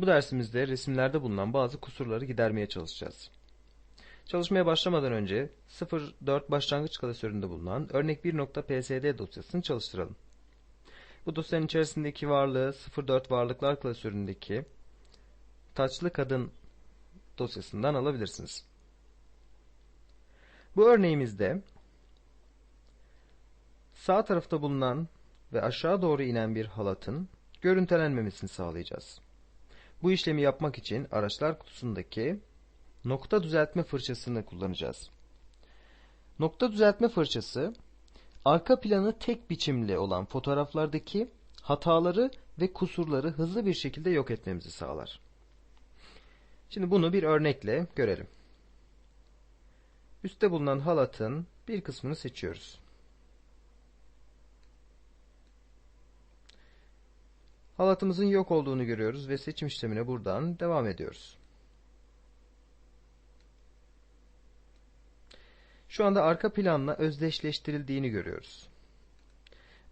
Bu dersimizde resimlerde bulunan bazı kusurları gidermeye çalışacağız. Çalışmaya başlamadan önce 04 başlangıç klasöründe bulunan örnek 1.psd dosyasını çalıştıralım. Bu dosyanın içerisindeki varlığı 04 varlıklar klasöründeki taçlı kadın dosyasından alabilirsiniz. Bu örneğimizde sağ tarafta bulunan ve aşağı doğru inen bir halatın görüntülenmemesini sağlayacağız. Bu işlemi yapmak için araçlar kutusundaki nokta düzeltme fırçasını kullanacağız. Nokta düzeltme fırçası arka planı tek biçimli olan fotoğraflardaki hataları ve kusurları hızlı bir şekilde yok etmemizi sağlar. Şimdi bunu bir örnekle görelim. Üstte bulunan halatın bir kısmını seçiyoruz. Halatımızın yok olduğunu görüyoruz ve seçim işlemine buradan devam ediyoruz. Şu anda arka planla özdeşleştirildiğini görüyoruz.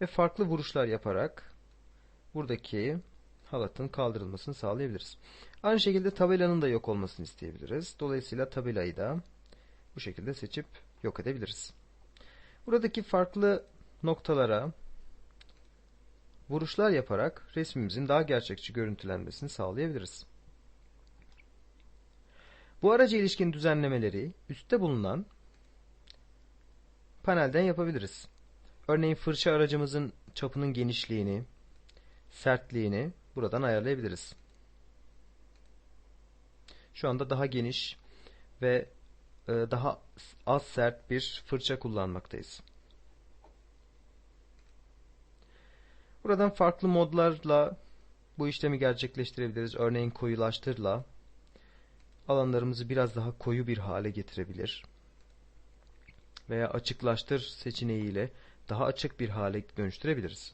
Ve farklı vuruşlar yaparak buradaki halatın kaldırılmasını sağlayabiliriz. Aynı şekilde tabelanın da yok olmasını isteyebiliriz. Dolayısıyla tabelayı da bu şekilde seçip yok edebiliriz. Buradaki farklı noktalara vuruşlar yaparak resmimizin daha gerçekçi görüntülenmesini sağlayabiliriz. Bu araca ilişkin düzenlemeleri üstte bulunan panelden yapabiliriz. Örneğin fırça aracımızın çapının genişliğini, sertliğini buradan ayarlayabiliriz. Şu anda daha geniş ve e, daha az sert bir fırça kullanmaktayız. Buradan farklı modlarla bu işlemi gerçekleştirebiliriz. Örneğin koyulaştırla alanlarımızı biraz daha koyu bir hale getirebilir. Veya açıklaştır seçeneğiyle daha açık bir hale dönüştürebiliriz.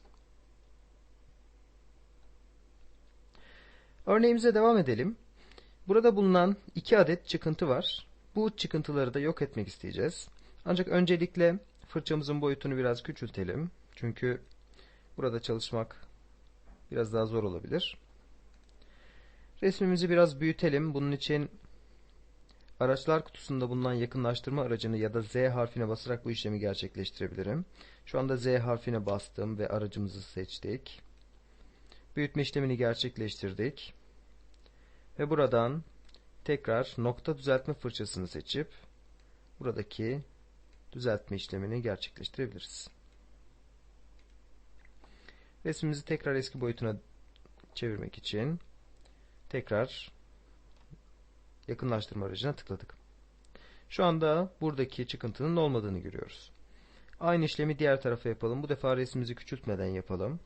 Örneğimize devam edelim. Burada bulunan iki adet çıkıntı var. Bu çıkıntıları da yok etmek isteyeceğiz. Ancak öncelikle fırçamızın boyutunu biraz küçültelim. Çünkü Burada çalışmak biraz daha zor olabilir. Resmimizi biraz büyütelim. Bunun için araçlar kutusunda bulunan yakınlaştırma aracını ya da Z harfine basarak bu işlemi gerçekleştirebilirim. Şu anda Z harfine bastım ve aracımızı seçtik. Büyütme işlemini gerçekleştirdik. Ve buradan tekrar nokta düzeltme fırçasını seçip buradaki düzeltme işlemini gerçekleştirebiliriz. Resmimizi tekrar eski boyutuna çevirmek için tekrar yakınlaştırma aracına tıkladık. Şu anda buradaki çıkıntının olmadığını görüyoruz. Aynı işlemi diğer tarafa yapalım. Bu defa resmimizi küçültmeden yapalım.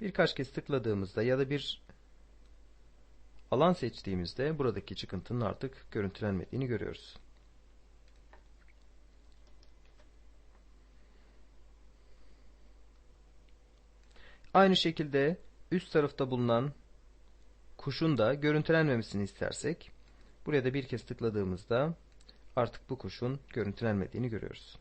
Birkaç kez tıkladığımızda ya da bir alan seçtiğimizde buradaki çıkıntının artık görüntülenmediğini görüyoruz. Aynı şekilde üst tarafta bulunan kuşun da görüntülenmemesini istersek buraya da bir kez tıkladığımızda artık bu kuşun görüntülenmediğini görüyoruz.